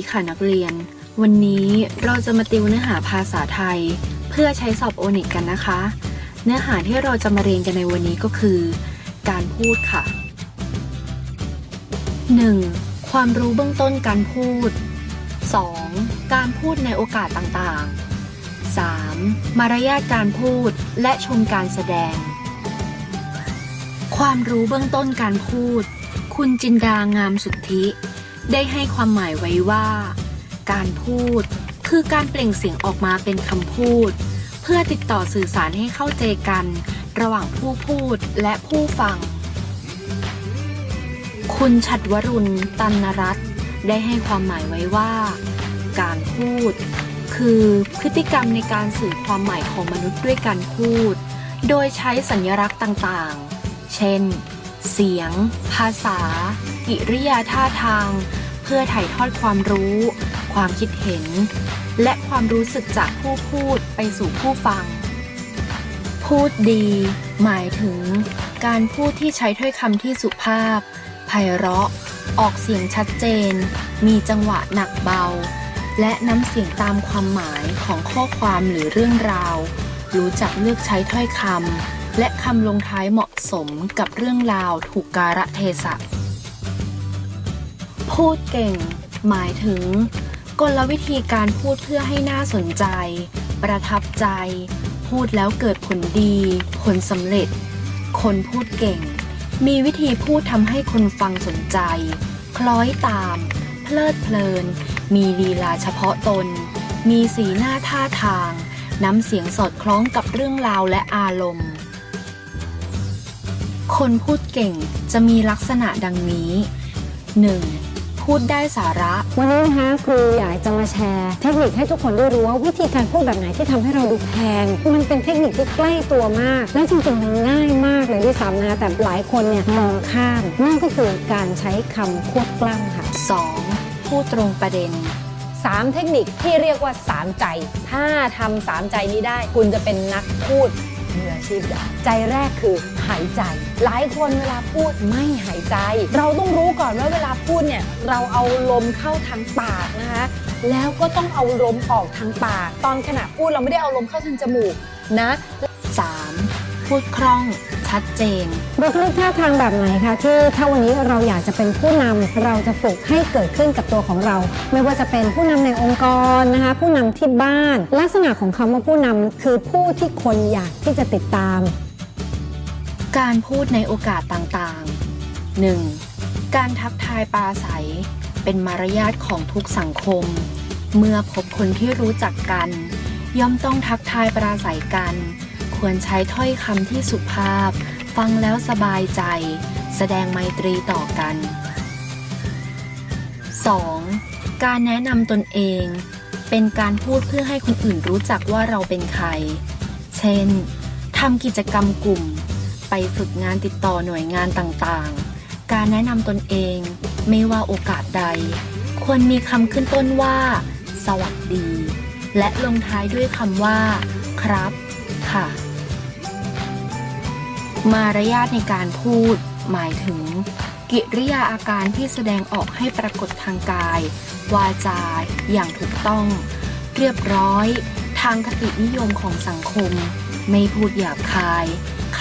ดีค่ะนักเรียน วันนี้เราจะมาติวเนื้อหาภาษาไทย เพื่อใช้สอบโอนิกกันนะคะ เนื้อหาที่เราจะมาเรียนกันในวันนี้ก็คือ การพูดค่ะ 1. ความรู้เบื้องต้นการพูด 2. การพูดในโอกาสต่างๆ 3. มารยาทการพูดและชมการแสดง ความรู้เบื้องต้นการพูด คุณจินดางามสุทธิ ได้ให้ความหมายไว้ว่า การพูดคือการเปล่งเสียงออกมาเป็นคำพูด เพื่อติดต่อสื่อสารให้เข้าใจกัน ระหว่างผู้พูดและผู้ฟัง คุณชัดวรุณ ตันนรัตน์ได้ให้ความหมายไว้ว่า การพูด คือพฤติกรรมในการสื่อความหมายของมนุษย์ด้วยการพูด โดยใช้สัญลักษณ์ต่างๆ เช่น เสียง ภาษา กิริยาท่าทาง พื่อถ่ายทอดความรู้ ความคิดเห็น และความรู้สึกจากผู้พูดไปสู่ผู้ฟัง พูดดี หมายถึง การพูดที่ใช้ถ้อยคำที่สุภาพไพเราะ ออกเสียงชัดเจน มีจังหวะหนักเบา และน้ำเสียงตามความหมายของข้อความหรือเรื่องราว รู้จักเลือกใช้ถ้อยคำและคำลงท้ายเหมาะสมกับเรื่องราวถูกกาละเทศะ พูดเก่ง หมายถึง กลวิธีการพูดเพื่อให้น่าสนใจ ประทับใจ พูดแล้วเกิดผลดี ผลสำเร็จ คนพูดเก่ง มีวิธีพูดทำให้คนฟังสนใจ คล้อยตาม เพลิดเพลิน มีลีลาเฉพาะตน มีสีหน้าท่าทาง น้ำเสียงสอดคล้องกับเรื่องราวและอารมณ์ คนพูดเก่งจะมีลักษณะดังนี้ 1. พูดได้สาระ วันนี้นะคะครูอยากจะมาแชร์ เทคนิคให้ทุกคนได้รู้ว่าวิธีการพูดแบบไหนที่ทำให้เราดูแพง มันเป็นเทคนิคที่ใกล้ตัวมาก และจริงๆมันง่ายมากเลยด้วยซ้ำนะคะแต่หลายคนเนี่ยมองข้ามนั่นก็คือการใช้คำควบกล้ำค่ะ 2. พูดตรงประเด็น3 เทคนิคที่เรียกว่า 3 ใจ ถ้าทำสามใจนี้ได้ คุณจะเป็นนักพูดมืออาชีพได้ใจแรกคือ หายใจ หลายคนเวลาพูดไม่หายใจ เราต้องรู้ก่อนว่าเวลาพูดเนี่ยเราเอาลมเข้าทางปากนะคะ แล้วก็ต้องเอาลมออกทางปาก ตอนขณะพูดเราไม่ได้เอาลมเข้าทางจมูกนะ 3. พูดคล่องชัดเจนบุคลิกท่าทางแบบไหนคะที่ถ้าวันนี้เราอยากจะเป็นผู้นำเราจะฝึกให้เกิดขึ้นกับตัวของเรา ไม่ว่าจะเป็นผู้นำในองค์กรนะคะ ผู้นำที่บ้าน ลักษณะของคำว่าผู้นำคือผู้ที่คนอยากที่จะติดตาม การพูดในโอกาสต่างๆ 1. การทักทายปาศัย เป็นมารยาทของทุกสังคม เมื่อพบคนที่รู้จักกัน ย่อมต้องทักทายปราศัยกัน ควรใช้ถ้อยคำที่สุภาพ ฟังแล้วสบายใจ แสดงไมตรีต่อกัน 2. การแนะนำตนเอง เป็นการพูดเพื่อให้คนอื่นรู้จักว่าเราเป็นใคร เช่นทำกิจกรรมกลุ่ม ไปฝึกงานติดต่อหน่วยงานต่างๆ การแนะนำตนเองไม่ว่าโอกาสใด ควรมีคำขึ้นต้นว่า สวัสดี และลงท้ายด้วยคำว่า ครับ ค่ะ มารยาทในการพูด หมายถึง กิริยาอาการที่แสดงออกให้ปรากฏทางกาย วาจา อย่างถูกต้อง เรียบร้อย ทางคตินิยมของสังคม ไม่พูดหยาบคาย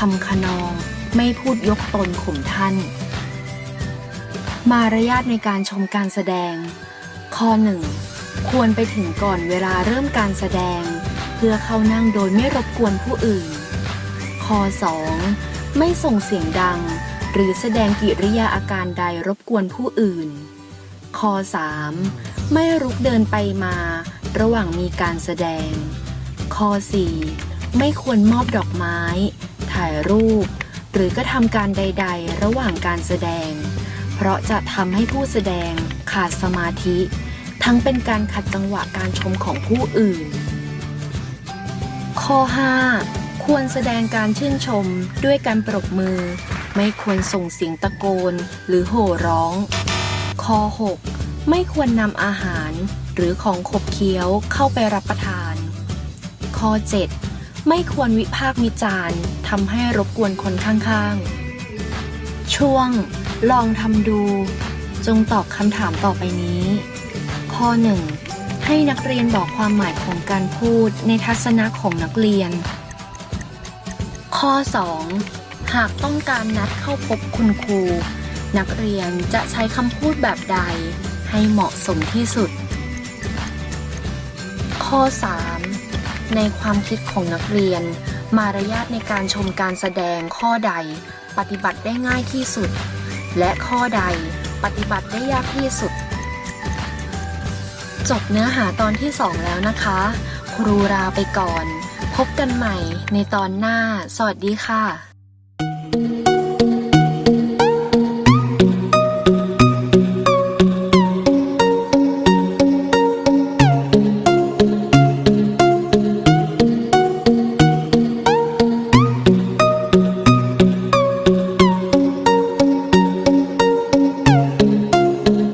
คำขนอง ไม่พูดยกตนข่มท่าน มารยาทในการชมการแสดง ข้อ 1. ควรไปถึงก่อนเวลาเริ่มการแสดง เพื่อเข้านั่งโดยไม่รบกวนผู้อื่น ข้อ 2. ไม่ส่งเสียงดัง หรือแสดงกิริยาอาการใดรบกวนผู้อื่น ข้อ 3. ไม่รุกเดินไปมาระหว่างมีการแสดง ข้อ 4. ไม่ควรมอบดอกไม้ ถ่ายรูป หรือกระทำการใด ๆ ระหว่างการแสดง เพราะจะทำให้ผู้แสดงขาดสมาธิ ทั้งเป็นการขัดจังหวะการชมของผู้อื่น ข้อ 5 ควรแสดงการชื่นชมด้วยการปรบมือ ไม่ควรส่งเสียงตะโกนหรือโห่ร้อง ข้อ 6 ไม่ควรนำอาหาร หรือของขบเคี้ยวเข้าไปรับประทาน ข้อ 7 ไม่ควรวิพากษ์วิจารณ์ทำให้รบกวนคนข้างๆ ช่วง ลองทำดู จงตอบคำถามต่อไปนี้ ข้อ 1 ให้นักเรียนบอกความหมายของการพูดในทัศนะของนักเรียน ข้อ 2 หากต้องการนัดเข้าพบคุณครู นักเรียนจะใช้คำพูดแบบใด ให้เหมาะสมที่สุด ข้อ 3 ในความคิดของนักเรียน มารยาทในการชมการแสดงข้อใด ปฏิบัติได้ง่ายที่สุด และข้อใดปฏิบัติได้ยากที่สุด จบเนื้อหาตอนที่ 2 แล้วนะคะ ครูลาไปก่อน พบกันใหม่ในตอนหน้า สวัสดีค่ะ